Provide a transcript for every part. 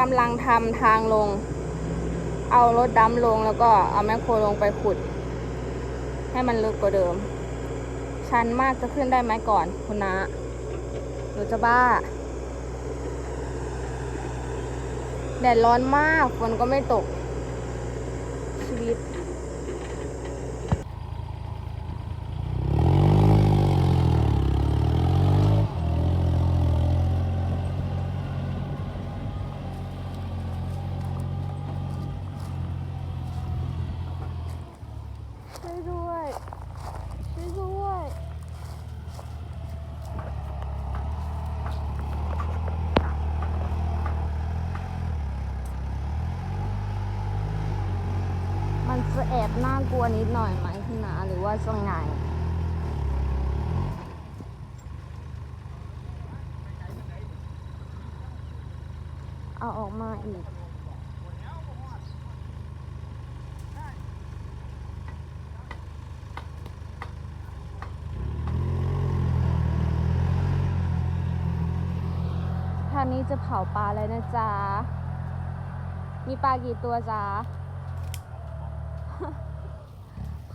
กำลังทำทางลง เอารถดำลงแล้วก็เอาแมคโครลงไปขุด ให้มันลึกกว่าเดิม ชันมากจะขึ้นได้ไหมก่อนคุณนะหนูจะบ้า แดดร้อนมากฝนก็ไม่ตกชีวิต ช่วยด้วย ช่วยด้วย มันจะแอบ น่ากลัวนิดหน่อยไหมคุณนาหรือว่าจะไงเอาออกมาอีกทางนี้จะเผาปลาเลยนะจ๊ะ มีปลากี่ตัวจ๊ะ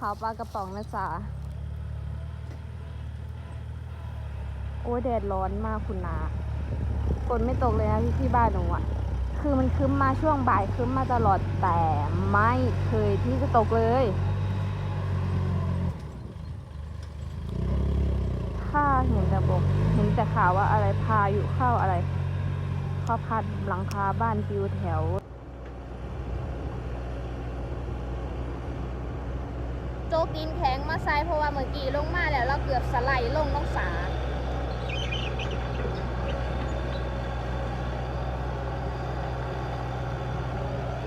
เผาปลากระป๋องนะจ๊ะโอ้แดดร้อนมากคุณนาฝนไม่ตกเลยนะที่ที่บ้านหนูอะคือมันคืมมาช่วงบ่ายคืมมาตลอดแต่ไม่เคยที่จะตกเลย ถ้าเห็นแต่บอกเห็นแต่ข่าวว่าอะไรพายุเข้าอะไรเขาพัดหลังคาบ้านปิวแถว โจกตีนแข็งมาใส่เพราะว่าเมื่อกี้ลงมาแล้วเราเกือบสไลด์ลงน้องสา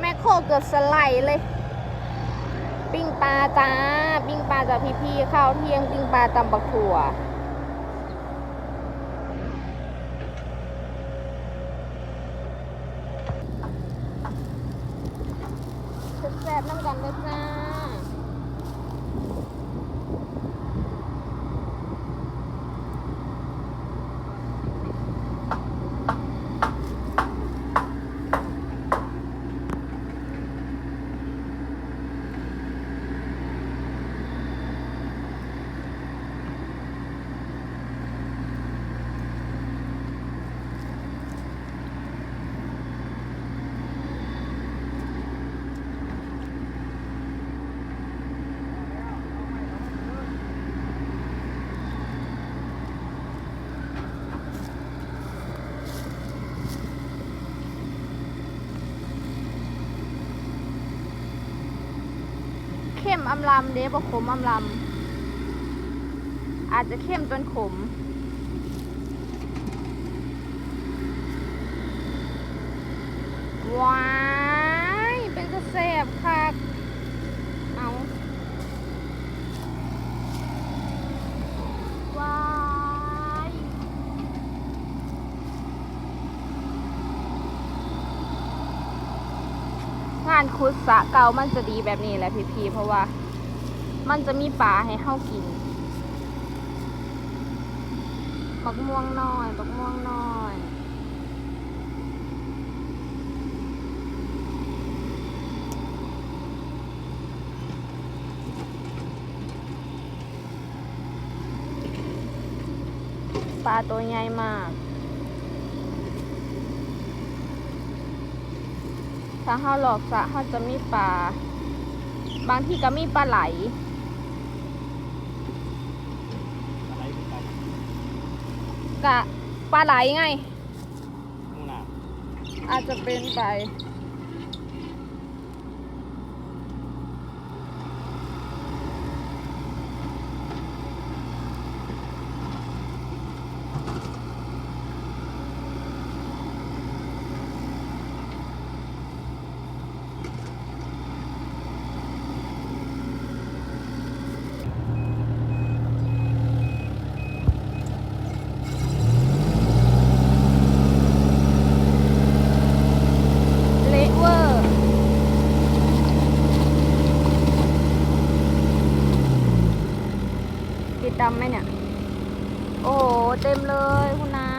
แม่โคเกือบสไลด์เลย ปิ้งปลาจ้า ปิ้งปลาจากพี่ๆข้าวเที่ยงปิ้งปลาตำบักถั่วแซ่บๆน้ำกันเลยจ้า เข้ มอำลำเด้บ่ขมอำลำอาจจะเข้มจนขม ว้าย เป็นกระแสบคักเอาว้าย งานคุดสะเก่ามันจะดีแบบนี้แหละพี่ๆเพราะว่า มันจะมีปลาให้เข้ากินบักม่วงน้อยบักม่วงน้อยปลาตัวใหญ่มาก ถ้าเฮาหลอกสระเฮาจะมีปลา บางที่ก็มีปลาไหล อะไรเป็นไปกะปลาไหลไง นู่นน่ะอาจจะเป็นไป โอ้เต็มเลยคุณนะ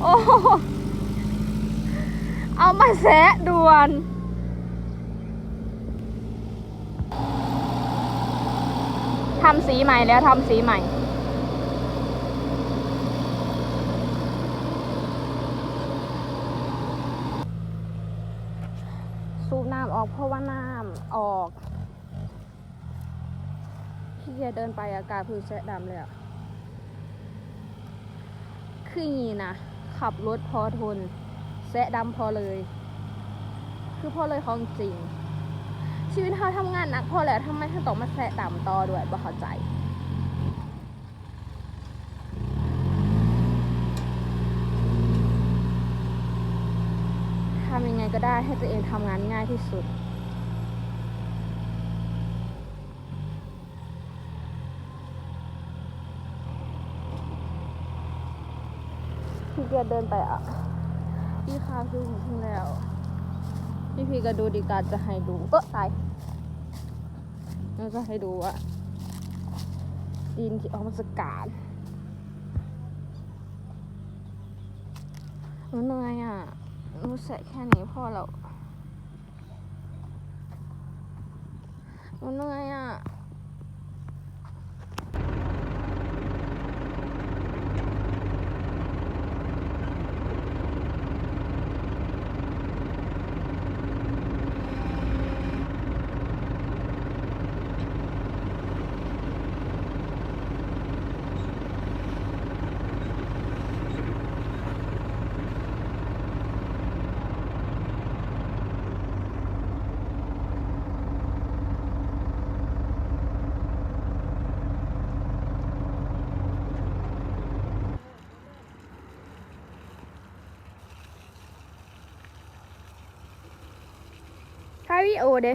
โอ้เอามาแซะด่วนทำสีใหม่แล้วทำสีใหม่สูน้ำออกเพราะว่าน้ำออก เกียเดินไปอากาศพื้นแสะดำเลยอะคืออย่างนี้นะ ขับรถพอทนแสะดำพอเลย คือพอเลยของจริง ชีวิตเขาทำงานหนักพอแล้วทำไมเขาต้องมาแสะดำต่อด้วยบ่เข้าใจทำยังไงก็ได้ให้ตัวเองทำงานง่ายที่สุดี่เกียจเดินไปอะพี่คาคือผมทิ้งแล้ว พี่พีก็ดูดีการจะให้ดูก็ตายเราจะให้ดูว่าดินที่ออกมาจากาดเหนื่อยอะหนูใส่แค่นี้พ่อแล้วหนูเหนื่อยอะาริโอเด้